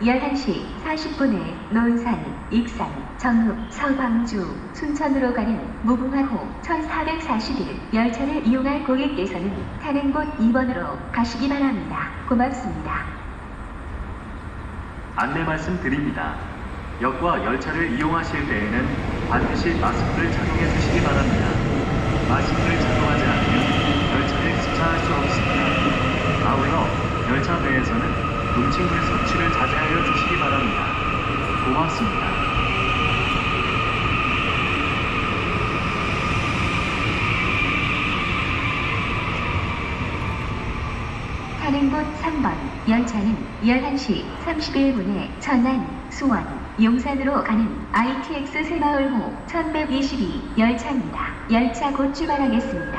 11시 40분에 논산, 익산, 전북, 서광주, 순천으로 가는 무궁화호 1441 열차를 이용할 고객께서는 타는 곳 2번으로 가시기 바랍니다. 고맙습니다. 안내 말씀 드립니다. 역과 열차를 이용하실 때에는 반드시 마스크를 착용해 주시기 바랍니다. 마스크를 착용하지 않으면 열차를 승차할 수 없습니다. 아울러 열차 내에서는 음식물 섭취를 자제하여. 고맙습니다. 타는 곳 3번 열차는 11시 31분에 천안, 수원, 용산으로 가는 ITX 새마을호 1122 열차입니다. 열차 곧 출발하겠습니다.